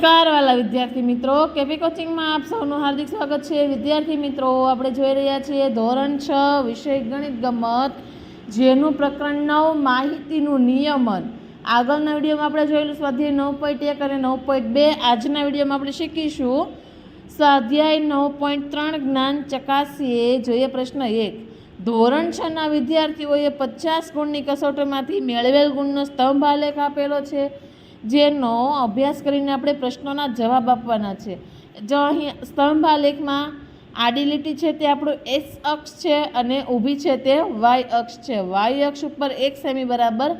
નમસ્કાર વાલા વિદ્યાર્થી મિત્રો. કેપી કોચિંગમાં આપ સૌનું હાર્દિક સ્વાગત છે. વિદ્યાર્થી મિત્રો, આપણે જોઈ રહ્યા છીએ ધોરણ છ, વિષય ગણિત ગમત, જેનું પ્રકરણ નવ, માહિતીનું નિયમન. આગળના વિડીયોમાં આપણે જોયેલું સ્વાધ્યાય નવ પોઈન્ટ એક અને નવ પોઈન્ટ બે. આજના વિડીયોમાં આપણે શીખીશું સ્વાધ્યાય નવ પોઈન્ટ ત્રણ, જ્ઞાન ચકાસીએ. જોઈએ પ્રશ્ન એક. ધોરણ છના વિદ્યાર્થીઓએ પચાસ ગુણની કસોટીમાંથી મેળવેલ ગુણનો સ્તંભ આલેખ આપેલો છે. જેનો અભ્યાસ કરીને આપણે પ્રશ્નોના જવાબ આપવાના છે. જો અહીં સ્તંભ આલેખમાં આડી લીટી છે તે આપણું એસ અક્ષ છે અને ઊભી છે તે વાય અક્ષ છે. વાય અક્ષ ઉપર એક સેમી બરાબર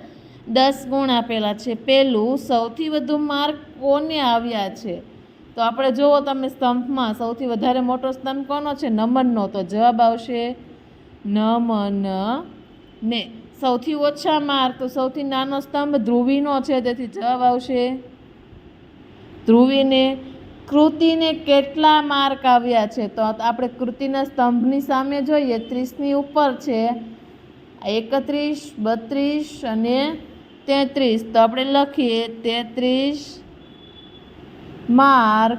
દસ ગુણ આપેલા છે. પહેલું સૌથી વધુ માર્ક કોને આવ્યા છે? તો આપણે જુઓ તમે સ્તંભમાં સૌથી વધારે મોટો સ્તંભ કોનો છે? નમનનો. તો જવાબ આવશે નમન ને. સૌથી ઓછા માર્ક, તો સૌથી નાનો સ્તંભ ધ્રુવીનો છે, તેથી જવાબ આવશે ધ્રુવીને. કૃતિને કેટલા માર્ક આવ્યા છે? તો આપણે કૃતિના સ્તંભની સામે જોઈએ, ત્રીસની ઉપર છે, એકત્રીસ, બત્રીસ અને તેત્રીસ. તો આપણે લખીએ, તેત્રીસ માર્ક.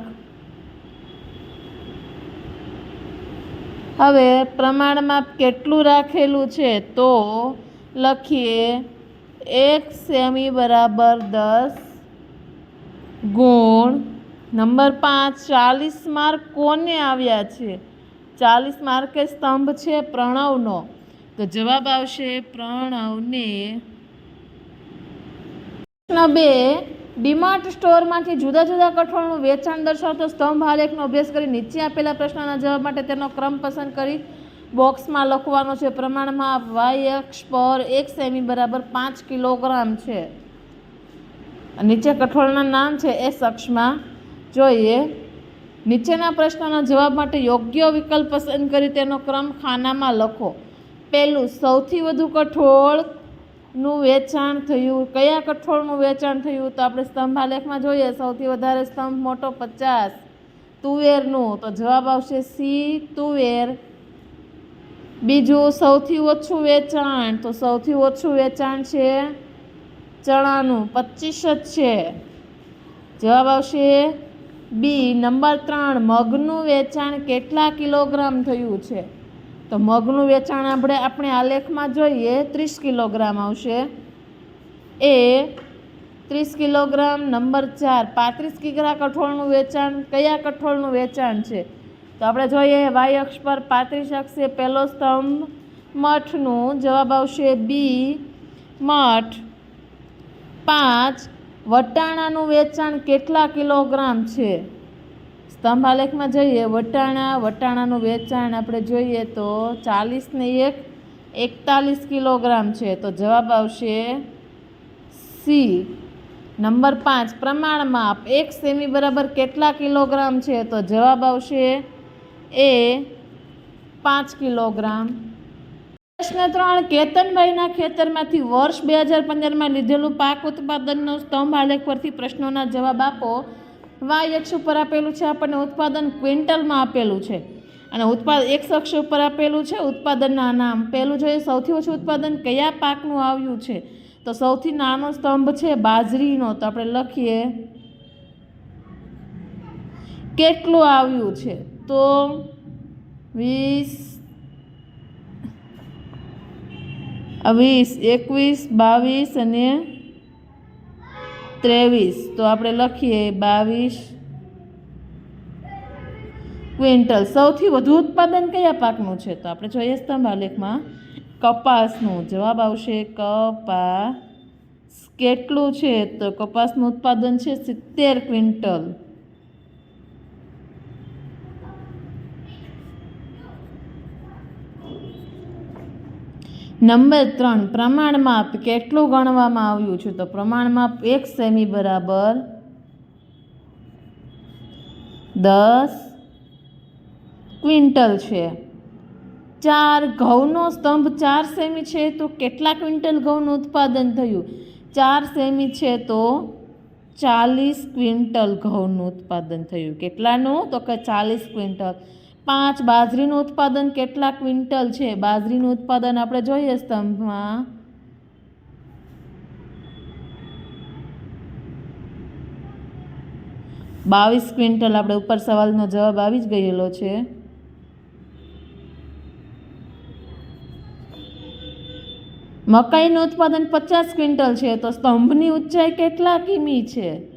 હવે પ્રમાણમાં કેટલું રાખેલું છે? તો લખીએ એક સેમી બરાબર દસ ગુણ નંબર પાંચ, ચાલીસ માર્ક કોને આવ્યા છે? ચાલીસ માર્કે સ્તંભ છે પ્રણવનો. તો જવાબ આવશે પ્રણવને. પ્રશ્ન બે, ડીમાર્ટ સ્ટોરમાંથી જુદા જુદા કઠોળનું વેચાણ દર્શાવતો સ્તંભ આલેખનો અભ્યાસ કરી નીચે આપેલા પ્રશ્નના જવાબ માટે તેનો ક્રમ પસંદ કરી બોક્સમાં લખવાનો છે, પ્રમાણમાં વાય અક્ષ પર એક સેમી બરાબર પાંચ કિલોગ્રામ છે. નીચે કઠોળના નામ છે એ અક્ષમાં. જોઈએ. નીચેના પ્રશ્નના જવાબ માટે યોગ્ય વિકલ્પ પસંદ કરી તેનો ક્રમ ખાનામાં લખો. પહેલું, સૌથી વધુ કઠોળનું વેચાણ થયું. કયા કઠોળનું વેચાણ થયું? તો આપણે સ્તંભાલેખમાં જોઈએ. સૌથી વધારે સ્તંભ મોટો પચાસ. તુવેરનું. તો જવાબ આવશે સી, તુવેર. બીજું સૌથી ઓછું વેચાણ, તો સૌથી ઓછું વેચાણ છે ચણાનું, પચીસ જ છે. જવાબ આવશે બી નંબર ત્રણ, મગનું વેચાણ કેટલા કિલોગ્રામ થયું છે? તો મગનું વેચાણ આપણે આપણે આલેખમાં જોઈએ, ત્રીસ કિલોગ્રામ આવશે. એ ત્રીસ કિલોગ્રામ, નંબર ચાર, પાંત્રીસ કિગ્રા કઠોળનું વેચાણ, કયા કઠોળનું વેચાણ છે? તો આપણે જોઈએ વાય અક્ષ પર પાંત્રીસ અક્ષે પહેલો સ્તંભ મઠનું જવાબ આવશે બી, મઠ. પાંચ, વટાણાનું વેચાણ કેટલા કિલોગ્રામ છે? સ્તંભાલેખમાં જઈએ, વટાણા, વટાણાનું વેચાણ આપણે જોઈએ તો ચાલીસ ને એક, એકતાલીસ કિલોગ્રામ છે. તો જવાબ આવશે સી. નંબર પાંચ પ્રમાણ માપ એક સેમી બરાબર કેટલા કિલોગ્રામ છે? તો જવાબ આવશે એ પાંચ કિલોગ્રામ. પ્રશ્ન ત્રણ, કેતનભાઈના ખેતરમાંથી વર્ષ બે હજાર પંદરમાં લીધેલું પાક ઉત્પાદનનો સ્તંભ આલેખ પરથી પ્રશ્નોના જવાબ આપો. વાય અક્ષ ઉપર આપેલું છે, આપણને ઉત્પાદન ક્વિન્ટલમાં આપેલું છે. અને ઉત્પાદ, એક અક્ષ ઉપર આપેલું છે, ઉત્પાદનના નામ. પહેલું જોઈએ, સૌથી ઓછું ઉત્પાદન કયા પાકનું આવ્યું છે? તો સૌથી નાનો સ્તંભ છે, બાજરીનો. તો આપણે લખીએ, કેટલું આવ્યું છે? તો વીસ વીસ, એકવીસ, બાવીસ અને ત્રેવીસ. તો આપણે લખીએ બાવીસ. ક્વિન્ટલ. સૌથી વધુ ઉત્પાદન કયા પાકનું છે? તો આપણે જોઈએ સ્તંભ આલેખમાં. કપાસનું. જવાબ આવશે કપાસ. કેટલું છે? તો કપાસનું ઉત્પાદન છે સિત્તેર ક્વિન્ટલ. નંબર ત્રણ પ્રમાણ માપ કેટલું ગણવામાં આવ્યું છે? તો પ્રમાણ માપ એક સેમી બરાબર દસ ક્વિન્ટલ છે. ચાર ઘઉંનો સ્તંભ ચાર સેમી છે તો કેટલા ક્વિન્ટલ ઘઉંનું ઉત્પાદન થયું? ચાર સેમી છે તો ચાલીસ ક્વિન્ટલ ઘઉંનું ઉત્પાદન થયું. કેટલાનું? તો કે ચાલીસ ક્વિન્ટલ. પાંચ બાજરીનું ઉત્પાદન કેટલા ક્વિન્ટલ છે? બાજરીનું ઉત્પાદન આપણે જોઈએ સ્તંભમાં. બાવીસ ક્વિન્ટલ. આપણે ઉપર સવાલનો જવાબ આવી જ ગયેલો છે. મકાઈનું ઉત્પાદન પચાસ ક્વિન્ટલ છે, તો સ્તંભની ઊંચાઈ કેટલા કિમી છે?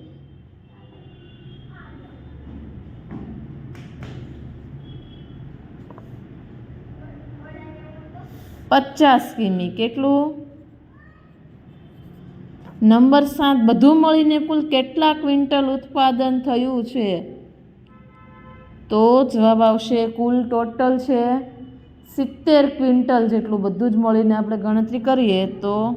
પચાસ કિમી, કેટલું? નંબર સાત, બધું મળીને કુલ કેટલા ક્વિન્ટલ ઉત્પાદન થયું છે? તો જવાબ આવશે કુલ ટોટલ છે સિત્તેર ક્વિન્ટલ જેટલું બધું જ મળીને આપણે ગણતરી કરીએ તો